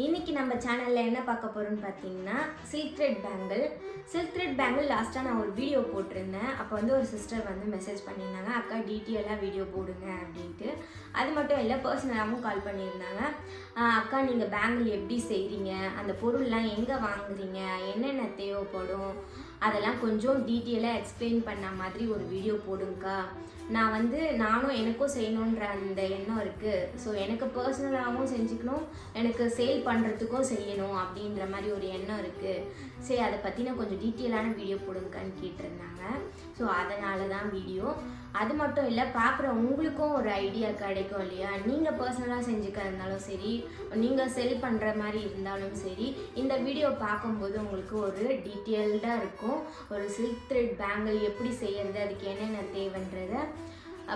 இன்னைக்கு நம்ம சேனலில் என்ன பார்க்க போகிறோம்னு பார்த்தீங்கன்னா silk thread bangle silk thread bangle லாஸ்ட்டாக நான் ஒரு வீடியோ போட்டிருந்தேன். அப்போ வந்து ஒரு சிஸ்டர் வந்து மெசேஜ் பண்ணியிருந்தாங்க அக்கா டீட்டெயிலாக வீடியோ போடுங்க அப்படின்ட்டு. அது மட்டும் இல்லை பர்சனலாகவும் கால் பண்ணியிருந்தாங்க. அக்கா நீங்கள் பேங்கிள் எப்படி செய்கிறீங்க அந்த பொருள்லாம் எங்கே வாங்குறீங்க? என்னென்ன தேவைப்படும்? அதெல்லாம் கொஞ்சம் டீட்டெயிலாக எக்ஸ்பிளைன் பண்ண மாதிரி ஒரு வீடியோ போடுங்கக்கா. நான் வந்து நானும் எனக்கும் செய்யணுன்ற அந்த எண்ணம் இருக்குது ஸோ எனக்கு பர்சனலாகவும் செஞ்சுக்கணும். எனக்கு சேல் பண்ணுறதுக்கும் செய்யணும் அப்படின்ற மாதிரி ஒரு எண்ணம் இருக்குது சரி அதை பற்றின கொஞ்சம் டீட்டெயிலான வீடியோ போடுங்கன்னு கேட்டிருந்தாங்க. ஸோ அதனால தான் வீடியோ. அது மட்டும் இல்லை பார்க்குற உங்களுக்கும் ஒரு ஐடியா கிடைக்கும் இல்லையா? நீங்கள் பர்சனலாக செஞ்சுக்க இருந்தாலும் சரி நீங்கள் செல் பண்ணுற மாதிரி இருந்தாலும் சரி இந்த வீடியோ பார்க்கும்போது உங்களுக்கு ஒரு டீட்டெயில்டாக இருக்கும். ஒரு சில்க் த்ரெட் பேங்கிள் எப்படி செய்யறது அதுக்கு என்னென்ன தேவைன்றதை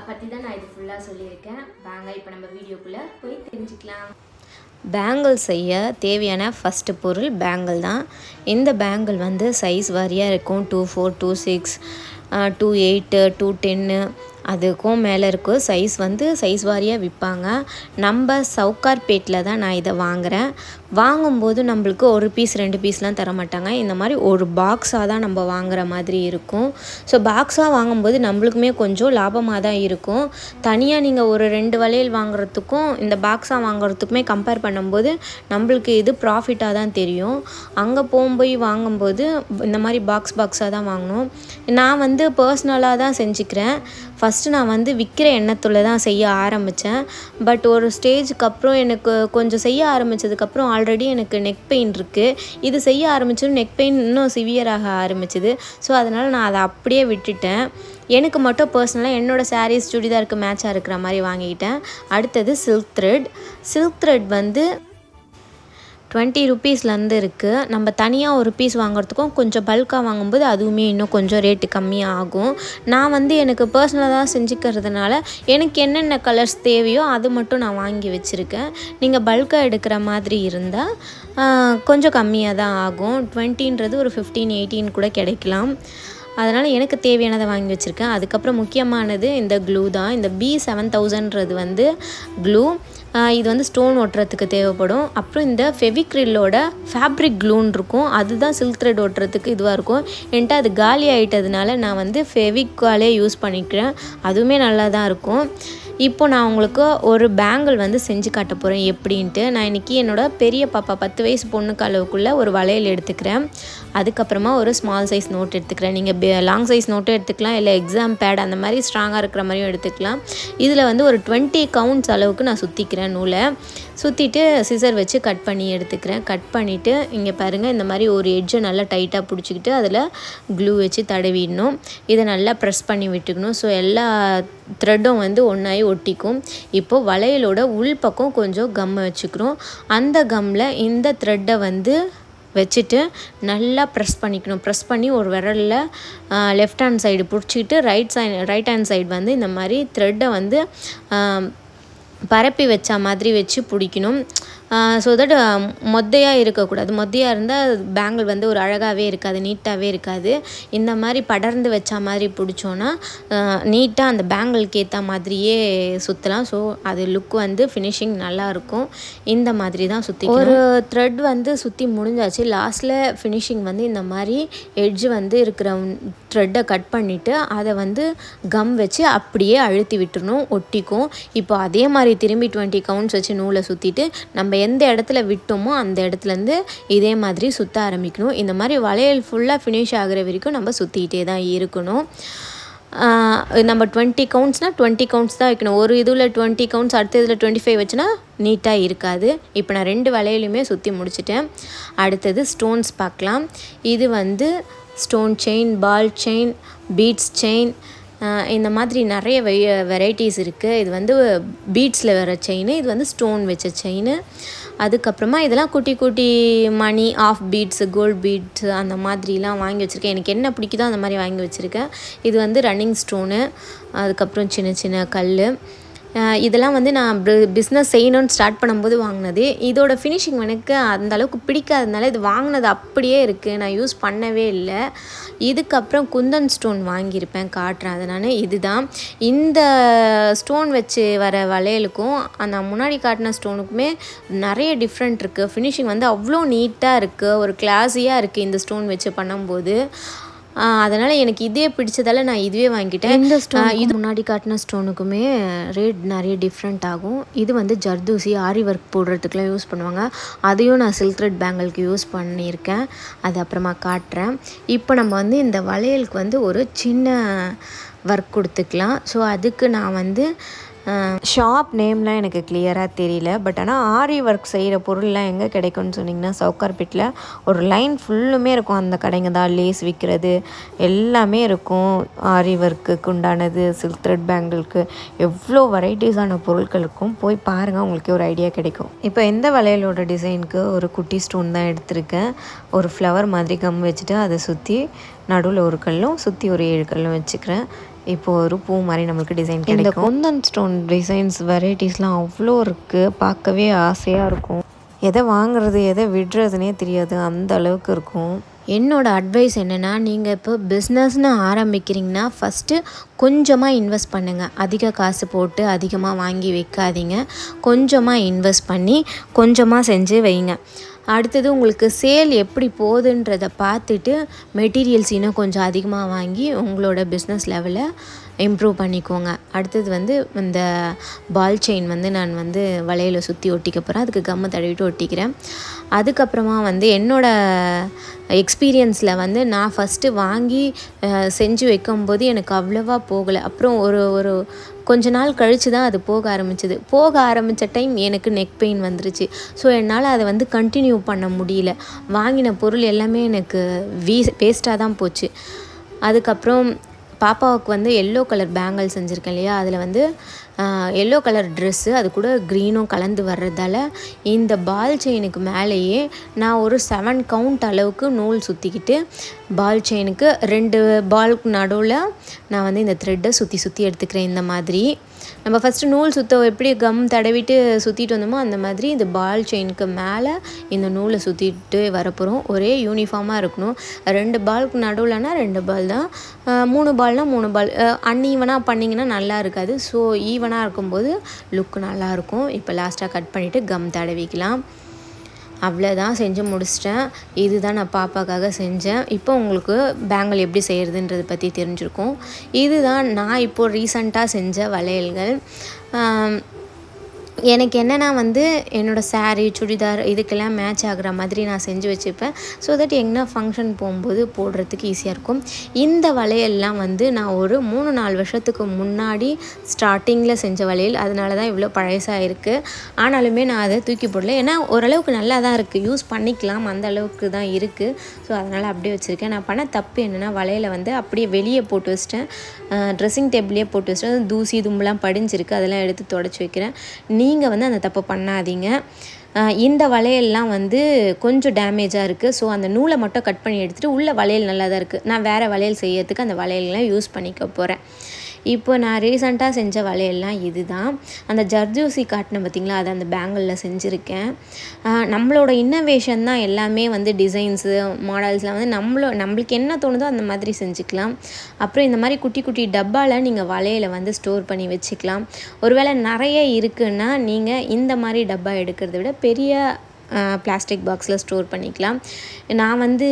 பற்றி தான் நான் இது ஃபுல்லாக சொல்லியிருக்கேன். வாங்க இப்போ நம்ம வீடியோக்குள்ளே போய் தெரிஞ்சுக்கலாம். பேங்கிள் செய்ய தேவையான ஃபஸ்ட்டு பொருள் பேங்கிள் தான். இந்த பேங்கிள் வந்து சைஸ் வாரியாக இருக்கும். Two four two six two eight two டென்னு அதுக்கும் மேலே இருக்கும் சைஸ் வந்து சைஸ் வாரியாக விற்பாங்க நம்ம சவுக்கார்பேட்டில் தான் நான் இதை வாங்குகிறேன் வாங்கும்போது நம்மளுக்கு ஒரு பீஸ் ரெண்டு பீஸ்லாம் தர மாட்டாங்க. இந்த மாதிரி ஒரு பாக்ஸாக தான் நம்ம வாங்குகிற மாதிரி இருக்கும். ஸோ பாக்ஸாக வாங்கும்போது நம்மளுக்குமே கொஞ்சம் லாபமாக தான் இருக்கும். தனியாக நீங்கள் ஒரு ரெண்டு வளையல் வாங்குறதுக்கும் இந்த பாக்ஸாக வாங்குறதுக்குமே கம்பேர் பண்ணும்போது நம்மளுக்கு இது ப்ராஃபிட்டாக தான் தெரியும். அங்கே போகும்போய் வாங்கும்போது இந்த மாதிரி பாக்ஸ் பாக்ஸாக தான் வாங்கணும். நான் வந்து பர்சனலாக தான் செஞ்சுக்கிறேன். ஃபஸ்ட் ஃபஸ்ட்டு நான் வந்து விற்கிற எண்ணத்தில் தான் செய்ய ஆரம்பித்தேன் பட் ஒரு ஸ்டேஜுக்கு அப்புறம் எனக்கு கொஞ்சம் செய்ய ஆரம்பித்ததுக்கப்புறம் ஆல்ரெடி எனக்கு நெக் பெயின் இருக்குது இது செய்ய ஆரம்பித்ததும் நெக் பெயின் இன்னும் சிவியராக ஆரம்பிச்சிது. ஸோ அதனால் நான் அதை அப்படியே விட்டுட்டேன். எனக்கு மட்டும் பர்சனலாக என்னோடய சாரீஸ் சுடிதாருக்கு மேட்சாக இருக்கிற மாதிரி வாங்கிக்கிட்டேன். அடுத்தது சில்க் த்ரெட் சில்க் த்ரெட் வந்து டுவெண்ட்டி ருப்பீஸ்லேருந்து இருக்குது நம்ம தனியாக ஒரு பீஸ் வாங்குறதுக்கும் கொஞ்சம் பல்காக வாங்கும்போது அதுவுமே இன்னும் கொஞ்சம் ரேட்டு கம்மியாக ஆகும் நான் வந்து எனக்கு பர்சனலாக தான் செஞ்சுக்கிறதுனால எனக்கு என்னென்ன கலர்ஸ் தேவையோ அது மட்டும் நான் வாங்கி வச்சுருக்கேன். நீங்கள் பல்காக எடுக்கிற மாதிரி இருந்தால் கொஞ்சம் கம்மியாக தான் ஆகும். டுவெண்ட்டின்றது ஒரு ஃபிஃப்டீன் எயிட்டீன் கூட கிடைக்கலாம். அதனால் எனக்கு தேவையானதை வாங்கி வச்சுருக்கேன். அதுக்கப்புறம் முக்கியமானது இந்த க்ளூ தான். இந்த பி செவன் தௌசண்ட்றது வந்து க்ளூ இது வந்து ஸ்டோன் ஒட்டுறதுக்கு தேவைப்படும். அப்புறம் இந்த ஃபெவிக்ரில்லோட ஃபேப்ரிக் க்ளூன் இருக்கும். அதுதான் சில்க் த்ரெட் ஒட்டுறதுக்கு இதுவாக இருக்கும். என்கிட்ட அது காலி ஆகிட்டதுனால நான் வந்து ஃபெவிக்காலே யூஸ் பண்ணிக்கிறேன். அதுவுமே நல்லா தான் இருக்கும். இப்போ நான் உங்களுக்கு ஒரு பேங்கிள் வந்து செஞ்சு காட்ட போகிறேன் எப்படின்ட்டு? நான் இன்றைக்கி என்னோடய பெரிய பாப்பா பத்து வயசு பொண்ணுக்கு அளவுக்குள்ளே ஒரு வளையல் எடுத்துக்கிறேன். அதுக்கப்புறமா ஒரு ஸ்மால் சைஸ் நோட் எடுத்துக்கிறேன். நீங்கள் லாங் சைஸ் நோட்டும் எடுத்துக்கலாம். இல்லை எக்ஸாம் பேட் அந்த மாதிரி ஸ்ட்ராங்காக இருக்கிற மாதிரியும் எடுத்துக்கலாம். இதில் வந்து ஒரு டுவெண்ட்டி கவுண்ட்ஸ் அளவுக்கு நான் சுற்றிக்கிறேன் நூலை. சுற்றிட்டு சிசர் வச்சு கட் பண்ணி எடுத்துக்கிறேன். கட் பண்ணிவிட்டு இங்கே பாருங்கள் இந்த மாதிரி ஒரு எட்ஜை நல்லா டைட்டாக பிடிச்சிக்கிட்டு அதில் க்ளூ வச்சு தடவிடணும். இதை நல்லா ப்ரெஸ் பண்ணி விட்டுக்கணும். ஸோ எல்லா த்ரெட்டும் வந்து ஒன்றாயி ஒட்டிக்கும். இப்போது வளையலோட உள் பக்கம் கொஞ்சம் கம்மை வச்சுக்கிறோம். அந்த கம்மில் இந்த த்ரெட்டை வந்து வச்சுட்டு நல்லா ப்ரெஸ் பண்ணிக்கணும். ப்ரெஸ் பண்ணி ஒரு விரலில் லெஃப்ட் ஹேண்ட் சைடு பிடிச்சிக்கிட்டு right side right hand side வந்து இந்த மாதிரி த்ரெட்டை வந்து பரப்பி வச்ச மாதிரி வச்சு பிடிக்கணும். ஸோ தட் மொத்தையாக இருக்கக்கூடாது. மொத்தையாக இருந்தால் பேங்கிள் வந்து ஒரு அழகாகவே இருக்காது நீட்டாகவே இருக்காது. இந்த மாதிரி படர்ந்து வச்ச மாதிரி பிடிச்சோன்னா நீட்டாக அந்த பேங்கிளுக்கு ஏற்ற மாதிரியே சுற்றலாம் ஸோ அது லுக் வந்து ஃபினிஷிங் நல்லாயிருக்கும் இந்த மாதிரி தான் சுற்றி ஒரு த்ரெட் வந்து சுற்றி முடிஞ்சாச்சு. லாஸ்ட்டில் ஃபினிஷிங் வந்து இந்த மாதிரி எட்ஜ் வந்து இருக்கிற த்ரெட்டை கட் பண்ணிவிட்டு அதை வந்து கம் வச்சு அப்படியே அழுத்தி விட்டுறணும். ஒட்டிக்கும். இப்போ அதே மாதிரி திரும்பி டுவெண்ட்டி கவுண்ட்ஸ் வச்சு நூலை சுற்றிட்டு நம்ம எந்த இடத்துல விட்டோமோ அந்த இடத்துலேருந்து இதே மாதிரி சுற்ற ஆரம்பிக்கணும். இந்த மாதிரி வளையல் ஃபுல்லாக ஃபினிஷ் ஆகிற வரைக்கும் நம்ம சுற்றிக்கிட்டே தான் இருக்கணும். நம்ம டுவெண்ட்டி கவுண்ட்ஸ்னால் டுவெண்ட்டி கவுண்ட்ஸ் தான் வைக்கணும். ஒரு இதில் டுவெண்ட்டி கவுண்ட்ஸ் அடுத்த இதில் டுவெண்ட்டி ஃபைவ் வச்சுனா நீட்டாக இருக்காது. இப்போ நான் ரெண்டு வளையலையுமே சுற்றி முடிச்சிட்டேன். அடுத்தது ஸ்டோன்ஸ் பார்க்கலாம். இது வந்து stone chain ball chain beads chain இந்த மாதிரி நிறைய வெ வெரைட்டிஸ் இருக்குது இது வந்து பீட்ஸில் வர செயின் இது வந்து ஸ்டோன் வச்ச செயின் அதுக்கப்புறமா இதெல்லாம் குட்டி குட்டி மணி ஆஃப் பீட்ஸு கோல்ட் பீட்ஸு அந்த மாதிரிலாம் வாங்கி வச்சுருக்கேன். எனக்கு என்ன பிடிக்குதோ அந்த மாதிரி வாங்கி வச்சுருக்கேன். இது வந்து ரன்னிங் ஸ்டோனு அதுக்கப்புறம் சின்ன சின்ன கல் இதெல்லாம் வந்து நான் பிஸ்னஸ் செய்யணும்னு ஸ்டார்ட் பண்ணும்போது வாங்கினது. இதோட ஃபினிஷிங் எனக்கு அந்த அளவுக்கு பிடிக்காததுனால இது வாங்கினது அப்படியே இருக்குது நான் யூஸ் பண்ணவே இல்லை. இதுக்கப்புறம் குந்தன் ஸ்டோன் வாங்கியிருப்பேன் காட்டுறேன். அதை நான் இதுதான். இந்த ஸ்டோன் வச்சு வர வளையலுக்கும் அந்த முன்னாடி காட்டின ஸ்டோனுக்குமே நிறைய டிஃப்ரெண்ட் இருக்குது ஃபினிஷிங் வந்து அவ்வளோ நீட்டாக இருக்குது ஒரு கிளாஸியாக இருக்குது இந்த ஸ்டோன் வச்சு பண்ணும்போது. அதனால் எனக்கு இதே பிடிச்சதால நான் இதுவே வாங்கிட்டேன். இந்த ஸ்டோன் இது முன்னாடி காட்டின ஸ்டோனுக்குமே ரேட் நிறைய டிஃப்ரெண்ட் ஆகும். இது வந்து ஜர்தூசி ஆரி ஒர்க் போடுறதுக்குலாம் யூஸ் பண்ணுவாங்க. அதையும் நான் சில்க் த்ரெட் பேங்கிள்க்கு யூஸ் பண்ணியிருக்கேன். அது அப்புறமா காட்டுறேன். இப்போ நம்ம வந்து இந்த வளையலுக்கு வந்து ஒரு சின்ன ஒர்க் கொடுத்துக்கலாம். ஸோ அதுக்கு நான் வந்து ஷாப் நேம்லாம் எனக்கு கிளியராக தெரியல. பட் ஆனால் ஆரி ஒர்க் செய்கிற பொருள்லாம் எங்கே கிடைக்கும்னு சொன்னிங்கன்னா சவுக்கார்பேட்டில் ஒரு லைன் ஃபுல்லுமே இருக்கும். அந்த கடைங்க தான் லேஸ் விற்கிறது எல்லாமே இருக்கும். ஆரி ஒர்க்குக்கு உண்டானது சில்க் த்ரெட் பேங்கிளுக்கு எவ்வளோ வெரைட்டிஸான பொருட்கள் இருக்கும் போய் பாருங்கள் உங்களுக்கு ஒரு ஐடியா கிடைக்கும். இப்போ எந்த வளையலோட டிசைனுக்கு ஒரு குட்டி ஸ்டோன் தான் எடுத்திருக்கேன். ஒரு ஃப்ளவர் மாதிரி கம் வச்சுட்டு அதை சுற்றி நடுவில் ஒரு கல்லும் சுற்றி ஒரு ஏழு கல்லும் வச்சுக்கிறேன். இப்போ ஒரு பூ மாதிரி நம்மளுக்கு டிசைன் கிடைக்கும். இந்த குந்தன் ஸ்டோன் டிசைன்ஸ் வெரைட்டிஸ்லாம் அவ்வளோ இருக்குது பார்க்கவே ஆசையாக இருக்கும். எதை வாங்குறது எதை விடுறதுனே தெரியாது. அந்த அளவுக்கு இருக்கும். என்னோட அட்வைஸ் என்னென்னா நீங்கள் இப்போ பிஸ்னஸ்னு ஆரம்பிக்கிறீங்கன்னா ஃபஸ்ட்டு கொஞ்சமாக இன்வெஸ்ட் பண்ணுங்கள் அதிக காசு போட்டு அதிகமாக வாங்கி வைக்காதீங்க. கொஞ்சமாக இன்வெஸ்ட் பண்ணி கொஞ்சமாக செஞ்சு வைங்க. அடுத்தது உங்களுக்கு சேல் எப்படி போகுதுன்றதை பார்த்துட்டு மெட்டீரியல்ஸ் இன்னும் கொஞ்சம் அதிகமாக வாங்கி உங்களோட பிஸ்னஸ் லெவலை இம்ப்ரூவ் பண்ணிக்கோங்க. அடுத்தது வந்து இந்த பால் செயின் வந்து நான் வந்து வலையில் சுற்றி ஒட்டிக்க போகிறேன் அதுக்கு கம்மை தடவிட்டு ஒட்டிக்கிறேன். அதுக்கப்புறமா வந்து என்னோடய எக்ஸ்பீரியன்ஸில் வந்து நான் ஃபஸ்ட்டு வாங்கி செஞ்சு வைக்கும்போது எனக்கு அவ்வளோவா போகலை. அப்புறம் ஒரு ஒரு கொஞ்ச நாள் கழித்து தான் அது போக ஆரம்பிச்சது. போக ஆரம்பித்த டைம் எனக்கு நெக் பெயின் வந்துருச்சு. ஸோ என்னால் அதை வந்து கண்டினியூ பண்ண முடியல. வாங்கின பொருள் எல்லாமே எனக்கு வீ வேஸ்ட்டாக தான் போச்சு. அதுக்கப்புறம் பாப்பாவுக்கு வந்து எல்லோ கலர் பேங்கிள் செஞ்சுருக்கேன் இல்லையா? அதில் வந்து எல்லோ கலர் ட்ரெஸ்ஸு அது கூட க்ரீனும் கலந்து வர்றதால இந்த பால் செயினுக்கு மேலேயே நான் ஒரு செவன் கவுண்ட் அளவுக்கு நூல் சுற்றிக்கிட்டு பால் செயினுக்கு ரெண்டு பால்க்கு நடுவில் நான் வந்து இந்த த்ரெட்டை சுற்றி சுற்றி எடுத்துக்கிறேன் இந்த மாதிரி. நம்ம ஃபஸ்ட்டு நூல் சுற்ற எப்படி கம் தடவிட்டு சுற்றிட்டு வந்தோமோ அந்த மாதிரி இந்த பால் செயினுக்கு மேலே இந்த நூலை சுற்றிட்டு வரப்போகிறோம் ஒரே யூனிஃபார்மாக இருக்கணும். ரெண்டு பால்க்கு நடுவில்னா ரெண்டு பால் தான். மூணு பால்னால் மூணு பால் அன்ஈவனாக பண்ணிங்கன்னா நல்லா இருக்காது. ஸோ ஈவன் ஈவனாக இருக்கும்போது லுக் நல்லாயிருக்கும். இப்போ லாஸ்ட்டாக கட் பண்ணிவிட்டு கம் தடவிக்கலாம். அவ்வளோதான் செஞ்சு முடிச்சிட்டேன். இதுதான் நான் பாப்பாக்காக செஞ்சேன். இப்போ உங்களுக்கு பேங்கிள் எப்படி செய்கிறதுன்றது பற்றி தெரிஞ்சிருக்கும். இதுதான் நான் இப்போது ரீசண்டாக செஞ்ச வளையல்கள். எனக்கு என்னென்னா வந்து என்னோடய சாரீ சுடிதார் இதுக்கெல்லாம் மேட்ச் ஆகிற மாதிரி நான் செஞ்சு வச்சுப்பேன். ஸோ தட் எங்கன்னா ஃபங்க்ஷன் போகும்போது போடுறதுக்கு ஈஸியாக இருக்கும். இந்த வளையல்லாம் வந்து நான் ஒரு மூணு நாலு வருஷத்துக்கு முன்னாடி ஸ்டார்டிங்கில் செஞ்ச வளையல். அதனால தான் இவ்வளோ பழசாக இருக்குது ஆனாலுமே நான் அதை தூக்கி போடல. ஏன்னா ஓரளவுக்கு நல்லா தான் இருக்குது யூஸ் பண்ணிக்கலாம். அந்த அளவுக்கு தான் இருக்குது ஸோ அதனால் அப்படியே வச்சுருக்கேன். நான் பண்ண தப்பு என்னென்னா வளையலை வந்து அப்படியே வெளியே போட்டு வச்சிட்டேன். ட்ரெஸ்ஸிங் டேபிளே போட்டு வச்சிட்டேன். தூசி தும்புலாம் படிஞ்சிருக்கு. அதெல்லாம் எடுத்து தொடச்சி வைக்கிறேன். நீ நீங்கள் வந்து அந்த தப்பை பண்ணாதீங்க. இந்த வளையல்லாம் வந்து கொஞ்சம் டேமேஜாக இருக்குது ஸோ அந்த நூலை மட்டும் கட் பண்ணி எடுத்துகிட்டு உள்ள வளையல் நல்லா தான் இருக்குது நான் வேறு வளையல் செய்யறதுக்கு அந்த வளையல்லாம் யூஸ் பண்ணிக்க போகிறேன் இப்போ நான் ரீசண்டாக செஞ்ச வளையல்லாம் இதுதான். அந்த ஜர்ஜூசி காட்டின பார்த்தீங்களா அதை அந்த பேங்கிளில் செஞ்சுருக்கேன். நம்மளோட இன்னோவேஷன் தான் எல்லாமே வந்து டிசைன்ஸு மாடல்ஸ்லாம் வந்து நம்மளோ நம்மளுக்கு என்ன தோணுதோ அந்த மாதிரி செஞ்சுக்கலாம். அப்புறம் இந்த மாதிரி குட்டி குட்டி டப்பாவில் நீங்கள் வளையலை வந்து ஸ்டோர் பண்ணி வச்சுக்கலாம். ஒருவேளை நிறைய இருக்குன்னா நீங்கள் இந்த மாதிரி டப்பா எடுக்கிறத விட பெரிய பிளாஸ்டிக் பாக்ஸில் ஸ்டோர் பண்ணிக்கலாம். நான் வந்து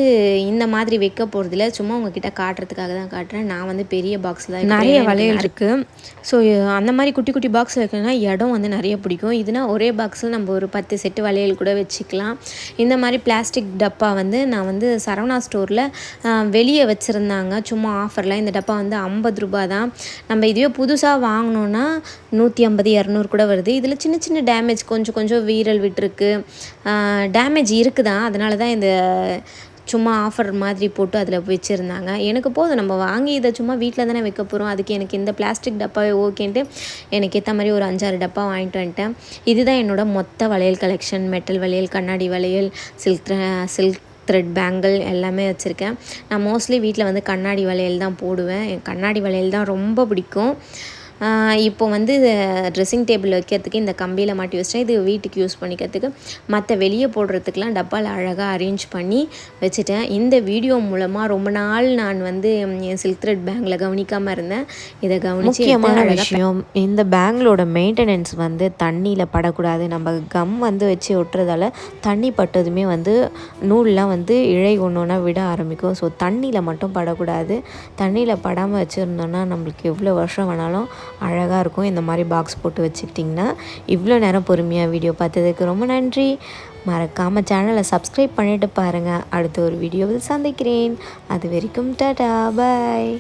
இந்த மாதிரி வைக்க போகிறதில்ல சும்மா உங்ககிட்ட காட்டுறதுக்காக தான் காட்டுறேன். நான் வந்து பெரிய பாக்ஸில் தான் நிறைய வளையல் இருக்குது ஸோ அந்த மாதிரி குட்டி குட்டி பாக்ஸ் வைக்கணும்னா இடம் வந்து நிறைய பிடிக்கும். இதுனா ஒரே பாக்ஸில் நம்ம ஒரு பத்து செட்டு வளையல் கூட வச்சுக்கலாம். இந்த மாதிரி பிளாஸ்டிக் டப்பா வந்து நான் வந்து சரவணா ஸ்டோரில் வெளியே வச்சுருந்தாங்க. சும்மா ஆஃபரில் இந்த டப்பா வந்து ஐம்பது ரூபா தான். நம்ம இதுவே புதுசாக வாங்கினோன்னா நூற்றி ஐம்பது இரநூறு கூட வருது. இதில் சின்ன சின்ன டேமேஜ் கொஞ்சம் கொஞ்சம் வீரல் விட்டுருக்கு. டேமேஜ் இருக்குதான் அதனால தான் இந்த சும்மா ஆஃபர் மாதிரி போட்டு அதில் வச்சுருந்தாங்க. எனக்கு போதும் நம்ம வாங்கி இதை சும்மா வீட்டில் தானே வைக்க போகிறோம் அதுக்கு எனக்கு இந்த பிளாஸ்டிக் டப்பாவே ஓகேன்ட்டு எனக்கு ஏற்ற மாதிரி ஒரு அஞ்சாறு டப்பா வாங்கிட்டு வந்துட்டேன். இதுதான் என்னோடய மொத்த வளையல் கலெக்ஷன் மெட்டல் வளையல் கண்ணாடி வளையல் சில்க் சில்க் த்ரெட் பேங்கிள் எல்லாமே வச்சுருக்கேன். நான் மோஸ்ட்லி வீட்டில் வந்து கண்ணாடி வளையல் தான் போடுவேன். என் கண்ணாடி வளையல் தான் ரொம்ப பிடிக்கும். இப்போ வந்து ட்ரெஸ்ஸிங் டேபிள் வைக்கிறதுக்கு இந்த கம்பியில் மாட்டி வச்சிட்டேன். இது வீட்டுக்கு யூஸ் பண்ணிக்கிறதுக்கு. மற்ற வெளியே போடுறதுக்கெலாம் டப்பாவில் அழகாக அரேஞ்ச் பண்ணி வச்சுட்டேன். இந்த வீடியோ மூலமாக ரொம்ப நாள் நான் வந்து என் சில்க் த்ரெட் பேங்கில் கவனிக்காமல் இருந்தேன். இதை கவனிச்சு முக்கியமான விஷயம் இந்த பேங்களோட மெயின்டெனன்ஸ் வந்து தண்ணியில் படக்கூடாது. நம்ம கம் வந்து வச்சு ஒட்டுறதால தண்ணி பட்டதுமே வந்து நூல்லாம் வந்து இழை ஒன்று ஒன்றா விட ஆரம்பிக்கும். ஸோ தண்ணியில் மட்டும் படக்கூடாது. தண்ணியில் படாமல் வச்சுருந்தோன்னா நம்மளுக்கு எவ்வளோ வருஷம் வேணாலும் அழகாக இருக்கும். இந்த மாதிரி பாக்ஸ் போட்டு வச்சுக்கிட்டிங்கன்னா இவ்வளோ நேரம் பொறுமையாக வீடியோ பார்த்ததுக்கு ரொம்ப நன்றி. மறக்காமல் சேனலை சப்ஸ்கிரைப் பண்ணிட்டு பாருங்கள் அடுத்த ஒரு வீடியோவில் சந்திக்கிறேன். அது வரைக்கும் டாடா பாய்